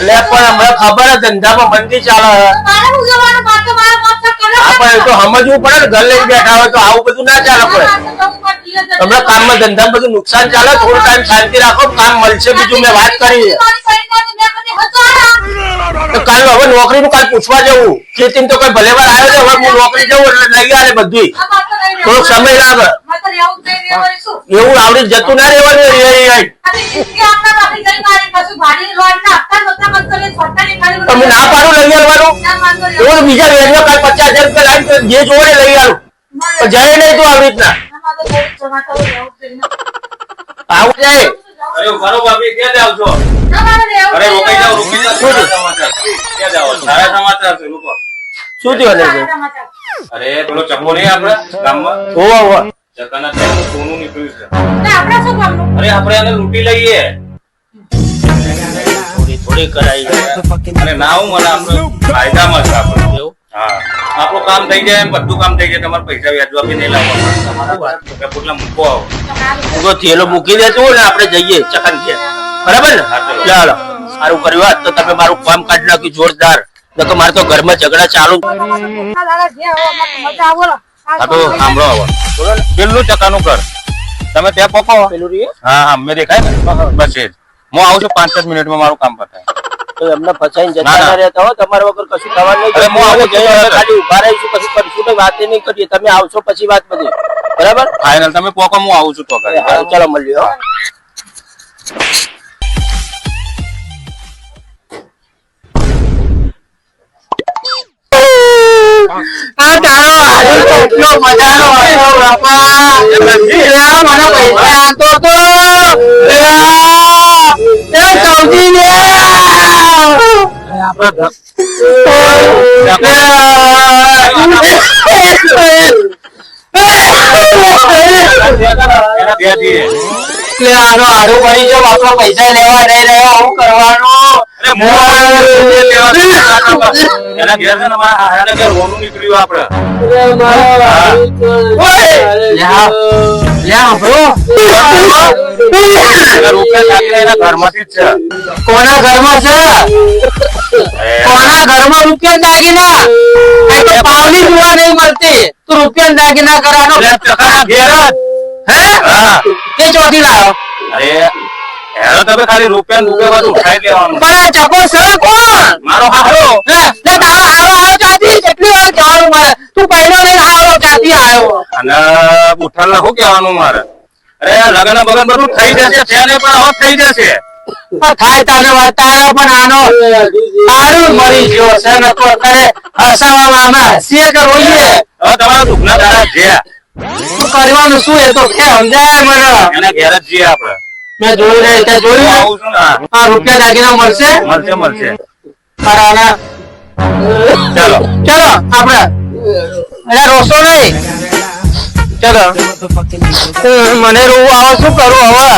એટલે પણ હમણાં ખબર ધંધામાં મંદી ચાલે પણ એ તો સમજવું પડે ને ઘર લઈને બેઠા હોય તો આવું બધું ના ચાલે પડે હમણાં કામમાં કામમાં ધંધામાં બધું નુકસાન ચાલે થોડો ટાઈમ શાંતિ રાખો કામ મળશે બીજું મેં વાત કરી. તો કાલ હવે નોકરી નું કાલ પૂછવા જવું. ખેતી તો કોઈ ભલે વાર આવ્યો છે હવે હું નોકરી જવું એટલે લઈ આવે બધું થોડોક સમય લાગે? એવું આવડી જતું ના રહેવાનું મારી. તમે ના પાડો લઈ આવવાનું બીજા વેરિયો કાલ પચાસ હજાર રૂપિયા લાવીને તો જે જોડે લઈ આવું. જાય નહીં તું આવી રીતના. મારે જવું. મારે. આવું જાય. અરે ઊભા રહો ક્યાં જાવ છો? મારે અરે રોકાઈ. રોકાઈ સારા સમાચાર. ક્યાં સારા સમાચાર છે લોકો શું થયું. અરે પેલો ચપ્પો નહીં આપડે ગામમાં? ચકાના ત્યાં સોનું નીકળ્યું છે. ને શું કામનું? અરે આપણે એને લૂંટી લઈએ. થોડી થોડી કરાઈ અને ના હું મને આપણે ફાયદામાં છે આપણે. હા. આપણું કામ થઈ જાય બધું કામ થઈ જાય તમારે પૈસા વ્યાજવા બી નહીં લાવવા પોટલા મૂકો આવો. તો થેલો મૂકી દેજો ને આપણે જઈએ ચકન છે. બરાબર? ને ચાલો. સારું કર્યું વાત તો તમે મારું કામ કાઢી નાખ્યું જોરદાર. નકર મારે તો ઘરમાં ઝઘડા ચાલુ. તો સાંભળો હવે. પેલું ચકાનું કર તમે ત્યાં પકો હા. હા મેં દેખાય ને? બસ એ હું આવું છું પાંચ દસ મિનિટમાં મારું કામ પતાય. તો એમને ફસાઈને જતા રહેતા હો તમારા વગર કશું થવાનું નહીં હું આવું છું, ખાલી ઊભા રહીશું પછી કરીશું વાત નહીં કરીએ. તમે આવશો પછી વાત બધી. બરાબર? ફાઇનલ તમે પોકો હું આવું છું તો ચાલો મળીએ હો. આ તારો હારું તો એટલો મજાનો હતો બાપા. એ મને પૈસા આપતો તો. એ એ સૌજી ને. એના ત્યાંથી એટલે આનો હારું પડી પૈસા લેવા નહીં હું. કરવાનું કોના ઘરમાં છે? કોના ઘરમાં રૂપિયા દાગીના પાવલી જોવા નહીં મળતી. તું રૂપિયા દાગીના કરવાનો હા? તે ચોથી લાવ્યો અરે હેરો તમે ખાલી રૂપિયા રૂપિયા બધું ઉઠાઈ લેવાનું પણ આ ચકો છે કોણ? મારો હારો. હે? લે તારો હારો આવ્યો ચાથી. કેટલી વાર કહેવાનું મારે? તું પહેલો નહીં હારો ચાથી આવ્યો. અને ઉઠાલ શું કહેવાનું મારે? અરે લગન બગન બધું થઈ જશે છે ને પણ હવે થઈ જશે. થાય તારે વાત તારો પણ આનો સારું મરી ગયો છે નકો કરે હસાવા અમે હસીએ કે રોઈએ. હવે તમારા દુઃખના તારા છે. શું કરવાનું શું એ તો કે સમજાય મને. એને ઘેર જ છીએ આપડે મેં જોયું ને તે હું જોયું આવું છું ને? આ રૂપિયા દાગીના મળશે? મળશે મળશે. અરે આના. ચાલો. ચલો આપણે. અરે રોસો નહીં. ચલો. મને રોવું આવો શું કરું હવે?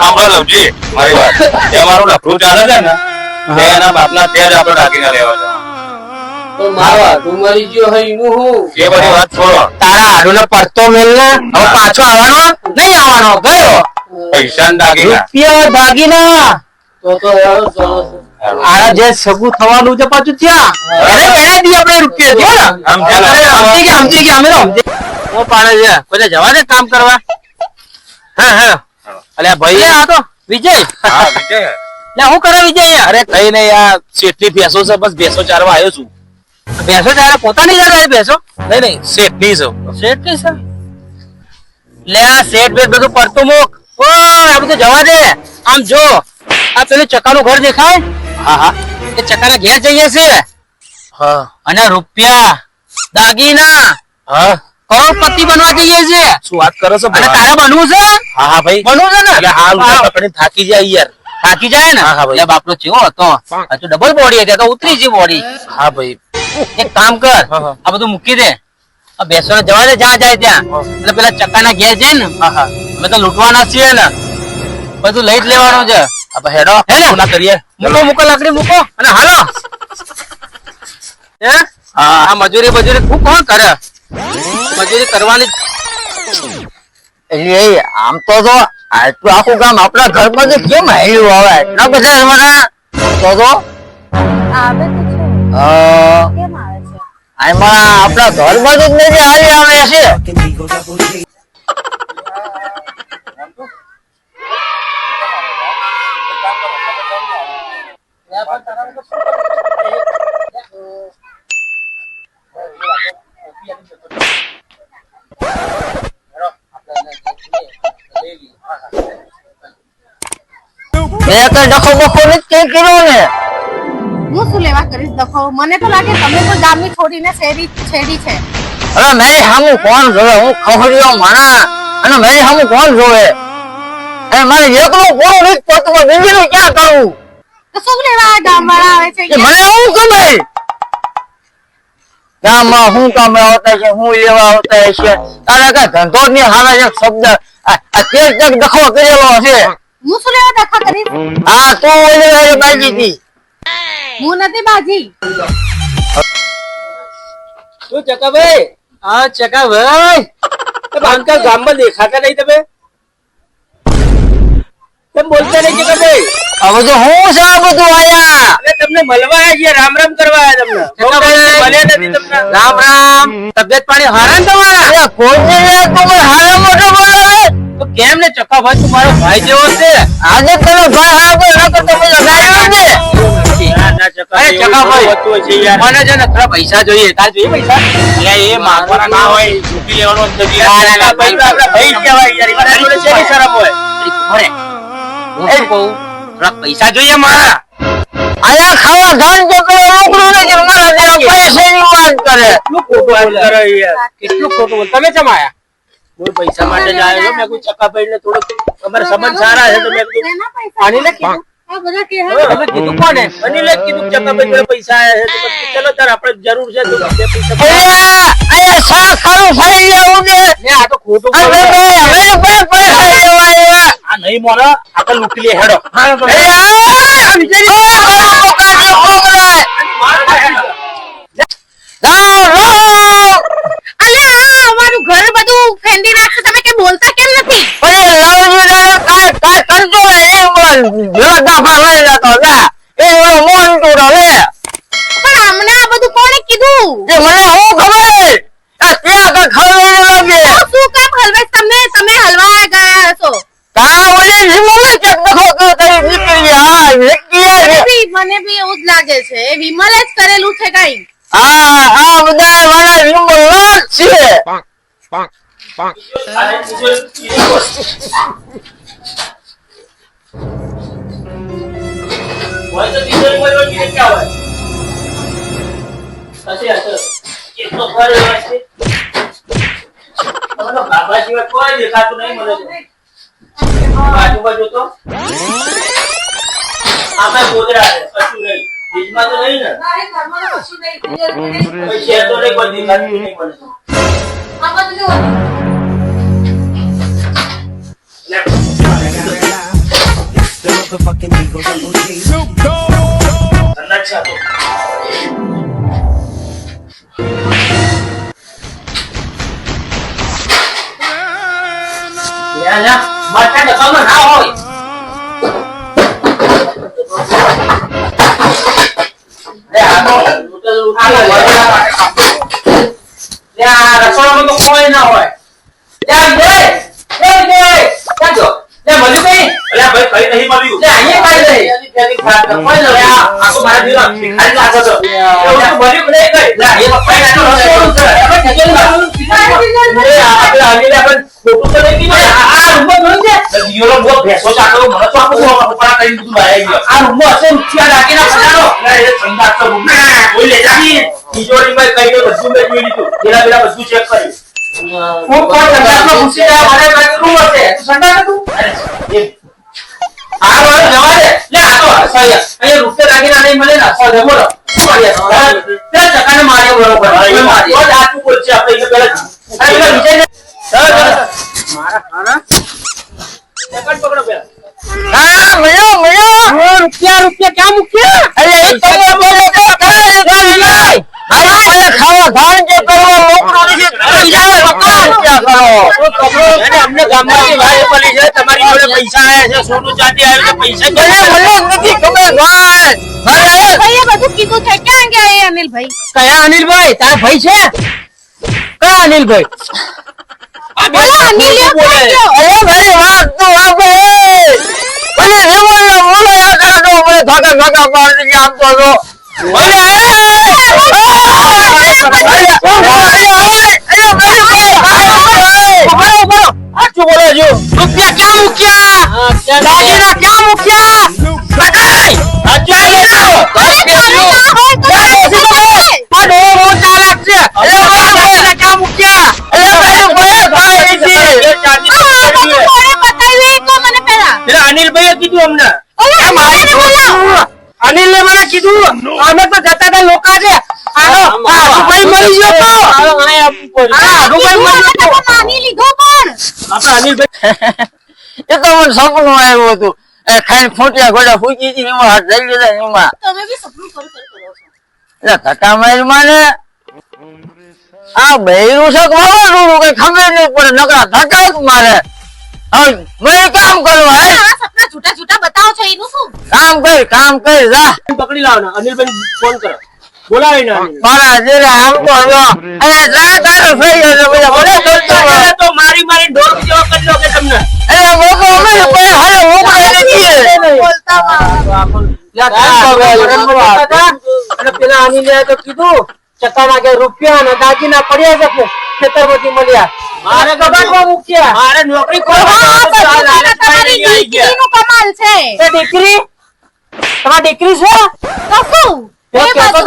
આપણે લવજી મારી વાત. જે મારું લફરું ચાલે છે ને એના બાપના ત્યાં જ આપણે રાખીને લેવા જવાનું. મારો હાડું મરી ગયો હોય એનું હું? એ બધી વાત છોડો. તારા હાડું પડતો મેલ ને હવે પાછો આવવાનો નહીં આવવાનો ગયો. પૈસા દાગીના. રૂપિયા દાગીના. આ જે સગુ થવાનું છે પાછું ત્યાં. અરે દી આપણે રૂપિયા? સમજી ગયા. સમજી ગયા અમે સમજી હું પાડે છે કોઈને જવા દે કામ કરવા? હા હા. અલ્યા ભાઈ. આ તો વિજય. હા વિજય. લે હું કરે વિજય અરે કઈ નહીં આ શેઠની ભેંસો છે બસ ભેસો ચારવા આવ્યો છું. ભેંસો ચારે પોતાની ઘરે ભેંસો નહીં નહીં શેઠની છે. શેઠની સર લે આ શેઠ બેઠ બધું પડતું મૂક. ઓ આ બધું જવા દે. આમ જો આ પેલું ચકાનું ઘર દેખાય? હા હા. એ ચકાના ઘેર જઈએ છે હા. અને રૂપિયા દાગીના હા. કરોડપતિ બનવા જઈએ છે શું વાત કરો છો અને તારે બનવું છે? હા હા ભાઈ. બનવું છે ને? એટલે હાલ આપણે થાકી જાય યાર. થાકી જાય ને? ભાઈ. ચેવો હતો. તો ડબલ બોડી હતી તો ઉતરી છે બોડી હા ભાઈ. એક કામ કર આ બધું મૂકી દે. આ બેસો ને જવા દે જ્યાં જાય ત્યાં. એટલે પેલા ચક્કાના ઘેર જઈ ને અમે તો લૂંટવાના છીએ ને. બધું લઈ જ લેવાનું છે. આપણે હેડો હે ના કરીએ. મૂકો મૂકો લાકડી મૂકો. અને હાલો. હે? આ મજૂરી મજૂરી ખૂબ કોણ કરે? મજૂરી કરવાની એટલે આમ તો જો આટલું આખું ગામ આપણા ઘરમાં જ કેમ હેલ્યું હવે? એટલા બધા તો જો. આવે તો છે આવે છે આમાં આપણા ઘર બાજુ જ નથી હારી આવે છે મેં તો ડખો બખો નથી કર્યો ને હું શું લેવા કરીશ દખો મને તો લાગે તમે કોઈ ગામની છોડીને શેરી છેડી છે. અરે મેરી હમું કોણ જોવે? હું ખખડ્યો માણા અને મેરી હમું કોણ જોવે? એ મારે એકલો કોણ રીત પોતું બીજું ક્યાં કરું? તો શું લેવા ગામ વાળા આવે છે મને શું ખબર ગામમાં હું કામ આવતા છે હું લેવા આવતા છે તારે કઈ ધંધો ની હારા એક શબ્દ. આ તેર દખો કરેલો છે હું શું લેવા દખો કરીશ? આ તું ઓલી બાજી હતી હું નથી બાજી. શું ચકાભાઈ? હા ચકાભાઈ. તમે અંકલ ગામમાં દેખાતા નહીં તમે? તમે બોલતા નહીં ચકાભાઈ હવે તો હું છે આ બધું આયા અરે તમને મળવા આવ્યા રામ રામ કરવા આવ્યા તમને. મળ્યા નથી તમને. રામ રામ તબિયત પાણી હારા ને તમારા? અરે કોઈ નહીં તું હારા મોટો બોલાવે તો કેમ ને ચકાભાઈ તું મારો ભાઈ જેવો છે? આજે તમે ભાઈ હારા કોઈ નકર તો મને લગાડ્યો ને મને છે ને થોડા પૈસા જોઈએ. તાર જોઈએ પૈસા? એ માગવાના ના હોય લેવાનો ભાઈ કહેવાય શરમ કહું? થોડા પૈસા જોઈએ મારા. આયા ખાવા પૈસાની વાત કરે. કેટલું ખોટું વાત કરે યાર. કેટલું ખોટું બોલ? તમે કેમ આયા કોઈ પૈસા માટે જ આવ્યો મેં કોઈ ચકાભાઈ ને થોડુંક અમારા સંબંધ સારા છે તો મેં કીધું. કીધું આ બધા કે તમે કીધું કોને? અનિલે કીધું ચકાભાઈ જોડે પૈસા આયા છે. ચલો તાર આપણે જરૂર છે તો પૈસા અલ્યા અલ્યા શાક ફરી લેવું ને ને આ તો ખોટું અને હવે કોઈ પૈસા આ નહીં મોનો આપણે લૂંટી લે હેડો. અલ્યા આ વિચારી ઓ કોકા કોકા રામ રામ અલે આ અમારું ઘર બધું ખેંડી નાખશે. તમે કે બોલતા કેમ નથી? અરે કાય કરજો એ બોલ ભેળા દાફા લઈ જતો જા એ ઓલો મોન ટોડો લે પણ અમને આ બધું જે મને હું ખબર? આ તો ખબર લાગે? આ શું કામ હલવે? તમે તમે હલવા ગયા છો તા ઓલી વિમલે કે દખો કે તઈ નીકળી આ વેકીયા મને બી એવું જ લાગે છે. એ વિમલે જ કરેલું છે કઈ. આ આ બધા મારા વિમલ છે. હોય તો હશે, હશે. એટલો ફરે હોય છે. તમે બાબા સિવાય કોઈ દેખાતું નહીં મને તો. બાજુ બાજુ તો આમે ગોદરા છે, કશું નહીં. બીજમાં તો નહીં ને? કોઈ છે તો નહીં, કોઈ દેખાતું નહીં મને તો. ઠંડા છે આ તો. લ્યા, લ્યા, માથા ડબ્બામાં ના હોય. લે, આ તો લૂંટે લૂંટે વળગા માટે કાપો. લે, આ રસોડામાં તો કોઈ ના હોય. લે, આ વિજય! લે, વિજય! ક્યાં છો? લે, મલ્લુભાઈ! લે, ભાઈ, કઈ નહીં મળ્યું. લે, અહીંયા કઈ નહીં. ત્યાંથી ખાટ કર. કોઈ ના. લે, આ આખો મારા જેવો ભિખારી લાગે છે. એવું તો મળ્યું કે નહીં કઈ? લે, અહીંયા કઈ નાનું રસોડું છે. આપણે ખેંચેલું લાગુ. લે, આ આપણે આવીને આપણે ખોટું તો નહીં આ- આ રૂમમાં જોયું બહુ ભેંસો મને તો આ હશે ઠંડા તો રૂમ. કોઈ લે જા. તિજોરીમાં કઈ કઈ બધું મેં જોઈ લીધું. પેલા પેલા બધું ચેક કર્યું. હું કોઈ સંડાસમાં ઘૂસી ગયા, મને કાંઈક રૂમ હશે. તું સંડાસ હતું? આ વાળો જવા દે. લે, આ તો હસાય. અહીંયા રૂપિયા દાગીના નહીં મળે ને. બોલો. શું કરીએ? લે, ચકાને માર્યો બરોબર. માર્યો. તો બોલ છે આપણે પેલા. રૂપિયા રૂપિયા ક્યાં મૂક્યા ખાવા ખબર ભાઈ છે ક્યાં અનિલભાઈ કયા અનિલભાઈ તારા ભાઈ છે કયા અનિલભાઈ બોલો અનિલ એ ક્યાં ગયો? અરે મારી વાત તો વાપરે મને રેવણનો મોલો યાદ રાખો મને ધોકા ધોકા પાડી કે આમ તો જો અરે સાચું બોલો છો રૂપિયા ક્યાં મૂક્યા દાગીના ક્યાં મૂક્યા લગાઈ સાચું બોલો છો તમે ના હોય તો આ ડોહો બહુ ચાલાક છે અરે દાગીના ક્યાં મૂક્યા પેલા અનિલભાઈએ કીધું અમને આ મારી છોકરી અનિલ ને. અમે તો જતા હતા લોકા છે આનો આ આડુભાઈ ગયો તો. આ આડુભાઈ મળી ગયો માની લીધો પણ. આપણે અનિલભાઈ એ તો મને સપનું આવ્યું હતું. એ ફૂટ્યા ગોડા ફૂટી હતી એમાં હાથ લઈ લીધા એમાં. તમે બી સપનું કરી કરી કરો છો. એટલે ધક્કા મારી માને આ બૈરું છે કે વાવાઝોડું કઈ ખબર નહીં પડે. નકરા ધક્કા જ મારે. હવે મને કામ કરવું હે છૂટા છૂટા બતાવો છો એનું શું? કામ કર કામ કર જા. પકડી લાવ ને અનિલભાઈ ફોન કરો. બોલાવી ને. મારા જેરે આમ તો જો. અને જા તારો થઈ ગયો બધા. મને બોલતો તો મારી જેવો કરી લો કે તમને. અરે મોકો અમે બોલતા વા. પેલા અનિલે તો કીધું ચક્કાના કે રૂપિયા અને દાગીના પડ્યા છે. ખેતરમાંથી મળ્યા. મારે ગબાનમાં મૂક્યા. મારે નોકરી આ તમારી દીકરીનું કમાલ છે. દીકરી? તમારી દીકરી છે? તો શું તે એ કહેતો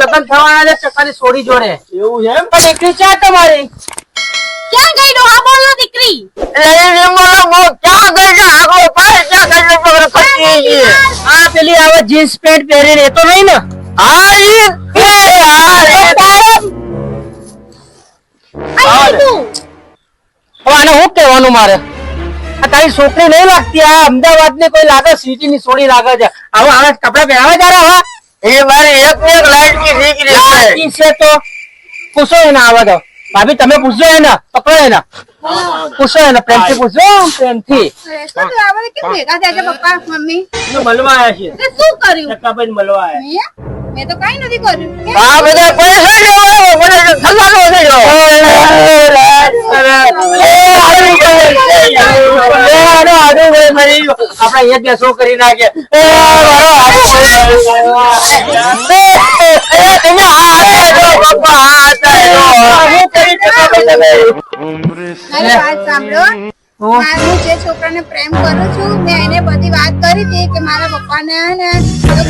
લગ્ન થવાના છે ચકાની સોડી જોડે. એવું છે એમ? પણ દીકરી છે તમારી? ક્યાં ગઈ ડોહા બોલો દીકરી. મો ક્યાં ગઈ છે? ક્યાં ગઈ છે? પગર ખસી આ પેલી આવે જીન્સ પેન્ટ પહેરીને રહેતો તો નહીં ને? હા ઈ. એ હા આ હવે આને શું કહેવાનું મારે? આ તારી છોકરી નહીં લાગતી? આ અમદાવાદની કોઈ લાગે સિટી ની સોડી લાગે છે. હવે હવે કપડા પહેરાવે તારા હવે એ મારી એક એક લાઈટની દીકરી છે તો પૂછો એને આવે તો. ભાભી તમે પૂછજો એને પકડો એને. પૂછો એને પ્રેમથી પૂછો પ્રેમથી મળવા આવ્યા છે શું કર્યું ચક્કાભાઈ મળવા આવ્યા મેં મેં તો કઈ નથી કર્યું આ બધા પૈસા લેવા મને તો ગયો આપણે અહીંયા બેસો કરી નાખે તમે આ પપ્પા આ હું કરી ચક્કાભાઈ તમે મારી વાત સાંભળો. મારું જે છોકરાને પ્રેમ કરું છું મેં એને બધી વાત કરી હતી કે મારા પપ્પાને ને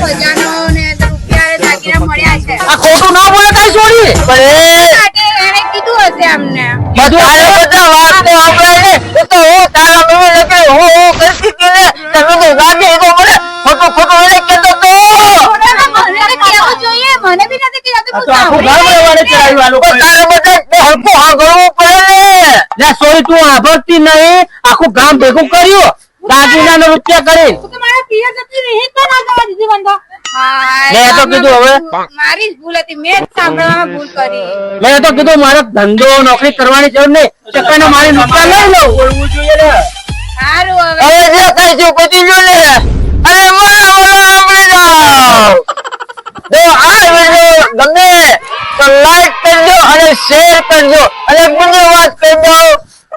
ખજાનો ને રૂપિયા દાગીના મળ્યા છે. આ ખોટું ના બોલે કઈ છોડી. પણ એને કીધું હશે અમને. બધું આને બધા વાત તો આપણે તો હું તારા મમ્મી ને કે હું હું કરતી હતી ને તમે તો ગાડી તો મને ખોટું ખોટું એને કહેતો તો થોડાના મને તો કહેવું જોઈએ મને બી નથી કહેતું આ તો આખું ઘર વળવાડે ચડાવ્યું આ લોકોએ. તારે બધા હરખું હાંભળવું પડે ને. સોરી તું આભરતી નહીં. આખું ગામ ભેગું કર્યું. દાગીના નો રૂપિયા કરી તો મારા પિયર જતી રહી. તો ના જવા મેં તો કીધું હવે. મારી જ ભૂલ હતી. મેં જ સાંભળવામાં ભૂલ કરી. મેં તો કીધું મારે ધંધો નોકરી કરવાની જરૂર નહીં. ચક્કાને મારી નુકસાન લઈ લઉં. બોલવું જોઈએ ને. સારું હવે. ને સાંભળી જાઓ જો આ વિડિયો ગમે તો લાઈક કરજો અને શેર કરજો અને વાત કહી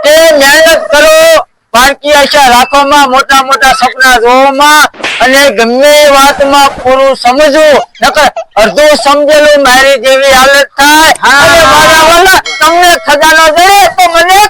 કે મહેનત કરો પારકી આશા રાખવામાં મોટા મોટા સપના જોવામાં અને ગમે વાતમાં પૂરું સમજવું. નકર અડધું સમજેલું મારી જેવી હાલત થાય. અને મારા વાલા તમને ખજાનો દે